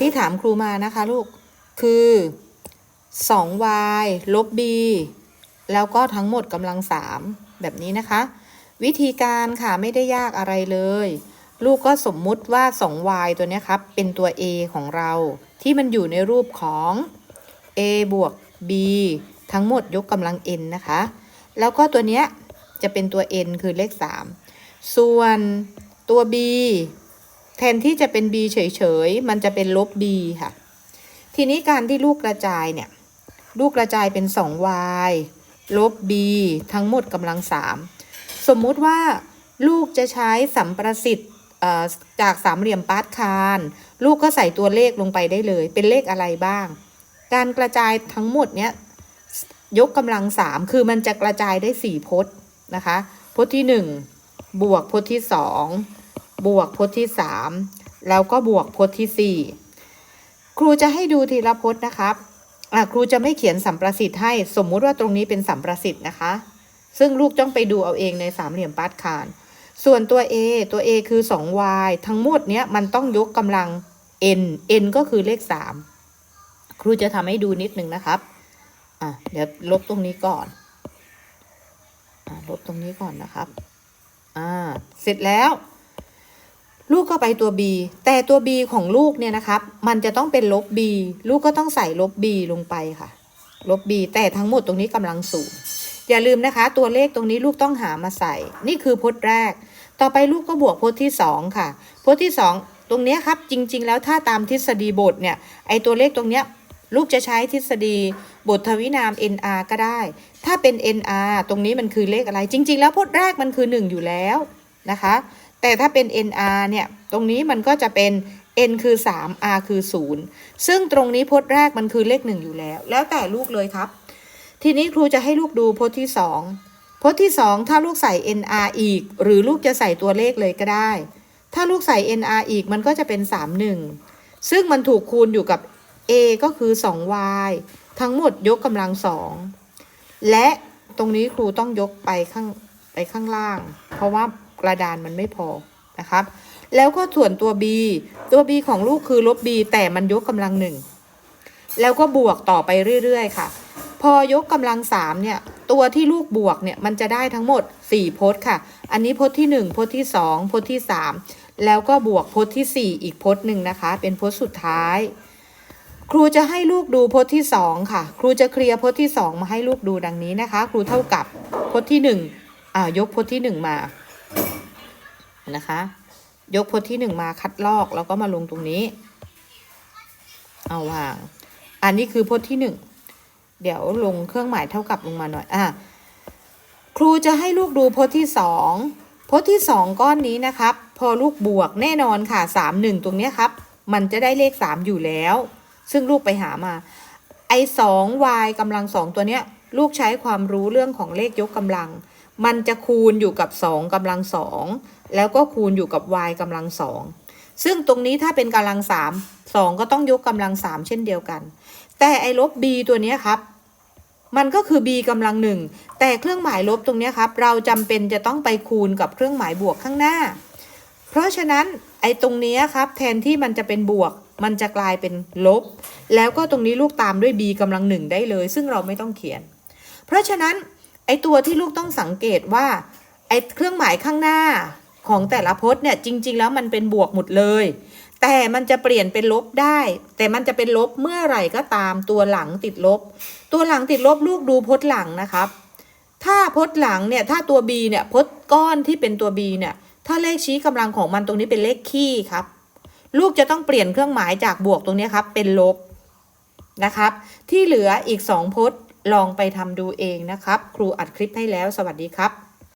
ที่ถามครูมานะคะลูก คือ 2y ลบ b แล้วก็ทั้งหมดกำลัง3แบบนี้นะคะ วิธีการค่ะไม่ได้ยากอะไรเลย ลูกก็สมมุติว่า 2y ตัวนี้ครับ เป็นตัว a ของเรา ที่มันอยู่ในรูปของ a บวก b ทั้งหมดยกกำลัง n นะคะ แล้วก็ตัวเนี้ยจะเป็นตัว n คือเลข 3 ส่วนตัว b แทนที่จะเป็น b เฉยๆ มันจะเป็นลบ b ค่ะ ทีนี้การที่ลูกกระจายเนี่ย ลูกกระจายเป็น 2y ลบ b ทั้งหมดกำลัง 3 สมมุติว่าลูกจะใช้สัมประสิทธิ์จากสามเหลี่ยมปาร์ตคาน ลูกก็ใส่ตัวเลขลงไปได้เลย เป็นเลขอะไรบ้าง การกระจายทั้งหมดเนี้ยยกกำลัง3คือมันจะกระจายได้4พจน์นะคะ พจน์ที่1บวกพจน์ที่2 บวกพจน์ที่ 3 แล้วก็บวกพจน์ที่ 4 ครูจะให้ดูทีละพจน์นะครับอะครูจะไม่เขียนสัมประสิทธิ์ให้สมมุติว่าตรงนี้เป็นสัมประสิทธิ์นะคะ ซึ่งลูกต้องไปดูเอาเองในสามเหลี่ยมปาร์ตคาน ส่วนตัว a ตัว a คือ 2y ทั้งหมดเนี้ยมันต้องยกกำลัง n n ก็คือเลข 3 ครูจะทำให้ดูนิดนึงนะครับอะเดี๋ยวลบตรงนี้ก่อนอะลบตรงนี้ก่อนนะครับอ่าเสร็จแล้ว ลูกก็ไปตัว b แต่ตัว b ของลูกเนี่ยนะครับ มันจะต้องเป็นลบ b ลูกก็ต้องใส่ลบ b ลงไปค่ะ ลบ b แต่ทั้งหมดตรงนี้กำลังศูนย์อย่าลืมนะคะ ตัวเลขตรงนี้ลูกต้องหามาใส่ นี่คือพจน์แรก ต่อไปลูกก็บวกพจน์ที่สองค่ะ พจน์ที่สองตรงนี้ครับ จริง ๆ แล้วถ้าตามทฤษฎีบทเนี่ย ไอตัวเลขตรงเนี้ยลูกจะใช้ทฤษฎีบททวินาม NR ก็ได้ ถ้าเป็น NR ตรงนี้มันคือเลขอะไร จริง ๆ แล้วพจน์แรกมันคือ 1 อยู่แล้ว นะคะ แต่ถ้าเป็น NR เนี่ย ตรงนี้มันก็จะเป็น N คือ 3 R คือ 0 ซึ่งตรงนี้พจน์แรกมันคือเลข 1 อยู่แล้ว แล้วแต่ลูกเลยครับ ทีนี้ครูจะให้ลูกดูพจน์ที่ 2 พจน์ที่ 2 ถ้าลูกใส่ NR อีก หรือลูกจะใส่ตัวเลขเลยก็ได้ ถ้าลูกใส่ NR อีกมันก็จะเป็น 31 ซึ่งมันถูกคูณอยู่กับ a ก็คือ 2y ทั้งหมดยกกำลังสองและตรงนี้ครูต้องยกไปข้างไปข้างล่าง เพราะว่า กระดานมันไม่พอนะครับ แล้วก็ส่วนตัว b ตัว b ของลูกคือลบ b แต่มันยกกำลังหนึ่งแล้วก็บวกต่อไปเรื่อยๆค่ะ พอยกกำลังสามเนี่ย ตัวที่ลูกบวกเนี่ยมันจะได้ทั้งหมด4พจน์ค่ะ อันนี้พจน์ที่1พจน์ที่2พจน์ที่ 3 แล้วก็บวกพจน์ที่ 4 อีกพจน์หนึ่งนะคะ เป็นพจน์สุดท้าย ครูจะให้ลูกดูพจน์ที่ 2 ค่ะ ครูจะเคลียร์พจน์ที่ 2 มาให้ลูกดูดังนี้นะคะ ครูเท่ากับพจน์ที่1อ่ายกพจน์ที่ 1 มา นะคะ ยกพจน์ที่1มาคัดลอกแล้วก็มาลงตรงนี้ เอาวาง อันนี้คือพจน์ที่1เดี๋ยวลงเครื่องหมายเท่ากับลงมาหน่อยอะครูจะให้ลูกดูพจน์ที่2พจน์ที่2ก้อนนี้นะครับ พอลูกบวกแน่นอนค่ะ3 1ตรงนี้ครับ มันจะได้เลข3อยู่แล้ว ซึ่งลูกไปหามาไอ้ 2y กำลัง2ตัวเนี้ย ลูกใช้ความรู้เรื่องของเลขยกกำลัง มันจะคูณอยู่กับ 2กำลัง2แล้วก็คูณอยู่กับ y กำลัง2ซึ่งตรงนี้ถ้าเป็นกำลัง3 2ก็ต้องยกกำลัง3เช่นเดียวกัน แต่ไอ้ลบ b ตัวนี้ครับ มันก็คือ b กำลังหนึ่งแต่เครื่องหมายลบตรงนี้ครับ เราจำเป็นจะต้องไปคูณกับเครื่องหมายบวกข้างหน้า เพราะฉะนั้นไอ้ตรงนี้ครับ แทนที่มันจะเป็นบวก มันจะกลายเป็นลบ แล้วก็ตรงนี้ลูกตามด้วย b กำลังหนึ่งได้เลย ซึ่งเราไม่ต้องเขียน เพราะฉะนั้น อ้ตัวที่ลูกต้องสังเกตว่าไอ้เครื่องหมายข้างหน้าของแต่ละพจน์เนี่ยจริง ๆ แล้วมันเป็นบวกหมดเลย แต่มันจะเปลี่ยนเป็นลบได้ แต่มันจะเป็นลบเมื่อไหร่ก็ตามตัวหลังติดลบ ตัวหลังติดลบลูกดูพจน์หลังนะครับ ถ้าพจน์หลังเนี่ยถ้าตัว b เนี่ยพจน์ก้อนที่เป็นตัว b เนี่ยถ้าเลขชี้กำลังของมันตรงนี้เป็นเลขคี่ครับ ลูกจะต้องเปลี่ยนเครื่องหมายจากบวกตรงนี้ครับเป็นลบนะครับ ที่เหลืออีก 2พจน์ ลองไปทำดูเองนะครับ ครูอัดคลิปให้แล้ว สวัสดีครับ